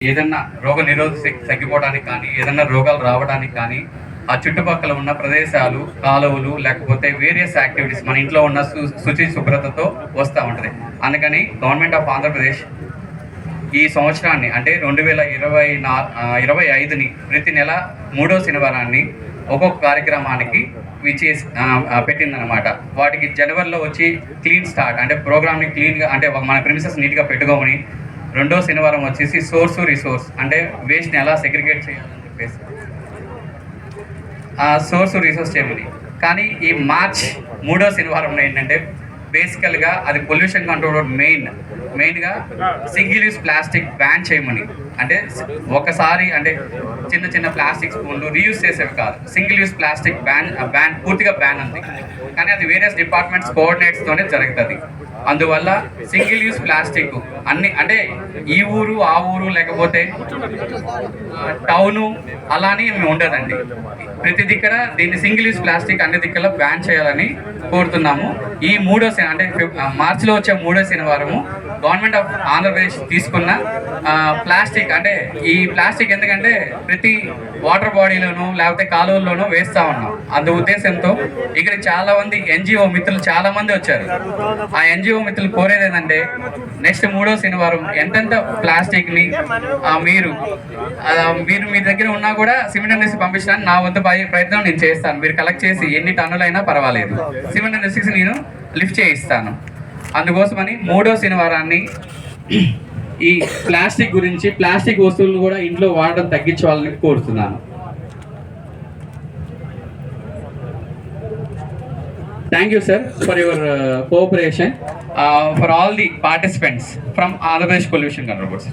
ఏదన్నా రోగ నిరోధక శక్తి తగ్గిపోవడానికి కానీ ఏదన్నా రోగాలు రావడానికి కానీ ఆ చుట్టుపక్కల ఉన్న ప్రదేశాలు కాలువలు లేకపోతే వేరియస్ యాక్టివిటీస్ మన ఇంట్లో ఉన్న సు శుచి శుభ్రతతో వస్తూ ఉంటుంది. అందుకని గవర్నమెంట్ ఆఫ్ ఆంధ్రప్రదేశ్ ఈ సంవత్సరాన్ని అంటే రెండు వేల ఇరవై నా ఇరవై ఐదుని ప్రతి నెల మూడో శనివారాన్ని ఒక్కొక్క కార్యక్రమానికి విచ్చేసి పెట్టిందనమాట వాటికి జనవరిలో వచ్చి క్లీన్ స్టార్ట్ అంటే ప్రోగ్రామ్ని క్లీన్గా అంటే మన ప్రిమిసెస్ నీట్గా పెట్టుకోమని రెండో శనివారం వచ్చేసి సోర్స్ రిసోర్స్ అంటే వేస్ట్ని ఎలా సెగ్రిగేట్ చేయాలని చెప్పేసి. ఆ సోర్స్ రిసోర్స్ చేయమని. కానీ ఈ మార్చ్ మూడో శనివారంలో ఏంటంటే బేసికల్గా అది పొల్యూషన్ కంట్రోల్ మెయిన్ మెయిన్గా సింగిల్ యూస్ ప్లాస్టిక్ బ్యాన్ చేయమని. అంటే ఒకసారి అంటే చిన్న చిన్న ప్లాస్టిక్ స్పూన్లు రీయూస్ చేసేవి కాదు. Single use plastic ban ban పూర్తిగా బ్యాన్ ఉంది కానీ అది వేరియస్ డిపార్ట్మెంట్స్ కోఆర్డినేట్స్తోనే జరుగుతుంది. అందువల్ల సింగిల్ యూస్ ప్లాస్టిక్ అన్ని అంటే ఈ ఊరు ఆ ఊరు లేకపోతే టౌను అలానే మేము ఉండదండి. ప్రతి దిక్కర దీన్ని సింగిల్ యూస్ ప్లాస్టిక్ అన్ని దిక్కల బ్యాన్ చేయాలని కోరుతున్నాము. ఈ మూడో శని అంటే మార్చిలో వచ్చే మూడో శనివారము గవర్నమెంట్ ఆఫ్ ఆంధ్రప్రదేశ్ తీసుకున్న ప్లాస్టిక్ అంటే ఈ ప్లాస్టిక్ ఎందుకంటే ప్రతి వాటర్ బాడీలోనూ లేకపోతే కాలువల్లోనూ వేస్తూ ఉన్నాం. అందు ఉద్దేశంతో ఇక్కడ చాలా మంది ఎన్జిఓ మిత్రులు చాలా మంది వచ్చారు. ఆ ఎన్జిఓ మిత్రులు కోరేది ఏంటంటే నెక్స్ట్ మూడో శనివారం ఎంతెంత ప్లాస్టిక్ని మీరు మీరు మీ దగ్గర ఉన్నా కూడా సిమెంట్ ఇండస్ట్రీ పంపించడానికి నా వంతు ప్రయత్నం నేను చేస్తాను. మీరు కలెక్ట్ చేసి ఎన్ని టన్నులైనా పర్వాలేదు. సిమెంట్ ఇండస్ట్రీస్ నేను లిఫ్ట్ చేయిస్తాను. అందుకోసమని మూడో శనివారాన్ని ఈ ప్లాస్టిక్ గురించి ప్లాస్టిక్ వస్తువులను కూడా ఇంట్లో వాడడం తగ్గించాలని కోరుతున్నాను. Thank you sir for your cooperation for all the participants from Andhra Pradesh pollution control board